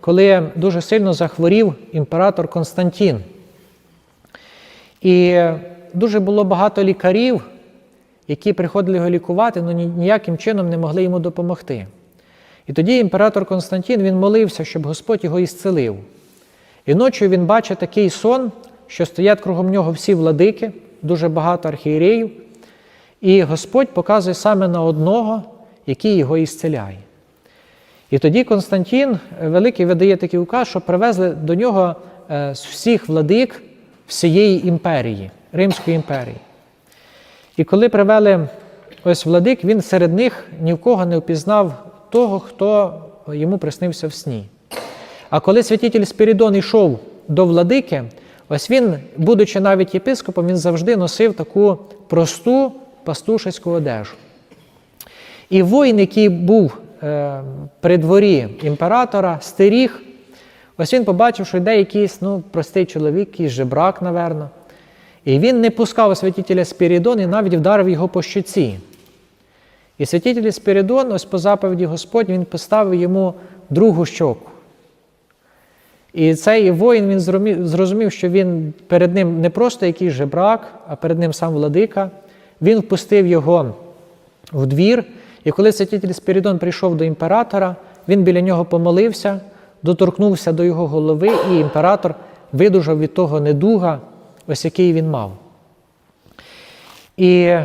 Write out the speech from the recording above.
коли дуже сильно захворів імператор Константин. І дуже було багато лікарів, які приходили його лікувати, але ніяким чином не могли йому допомогти. І тоді імператор Константин він молився, щоб Господь його ісцелив. І ночі він бачить такий сон, що стоять кругом нього всі владики, дуже багато архієреїв, і Господь показує саме на одного, який його ісцеляє. І тоді Константин Великий видає такий указ, що привезли до нього е, з всіх владик всієї імперії, Римської імперії. І коли привели ось владик, він серед них ні в кого не впізнав того, хто йому приснився в сні. А коли святитель Спірідон йшов до владики, ось він, будучи навіть єпископом, він завжди носив таку просту пастушеську одежу. І воїн, який був при дворі імператора, стеріг, ось він побачив, що йде якийсь ну, простий чоловік, якийсь жебрак, наверно. І він не пускав святителя Спірідон і навіть вдарив його по щоці. І святитель Спірідон, ось по заповіді Господь, він поставив йому другу щоку. І цей воїн він зрозумів, що він перед ним не просто якийсь жебрак, а перед ним сам владика. Він впустив його в двір. І коли святитель Спірідон прийшов до імператора, він біля нього помолився, доторкнувся до його голови, і імператор видужав від того недуга, ось який він мав. І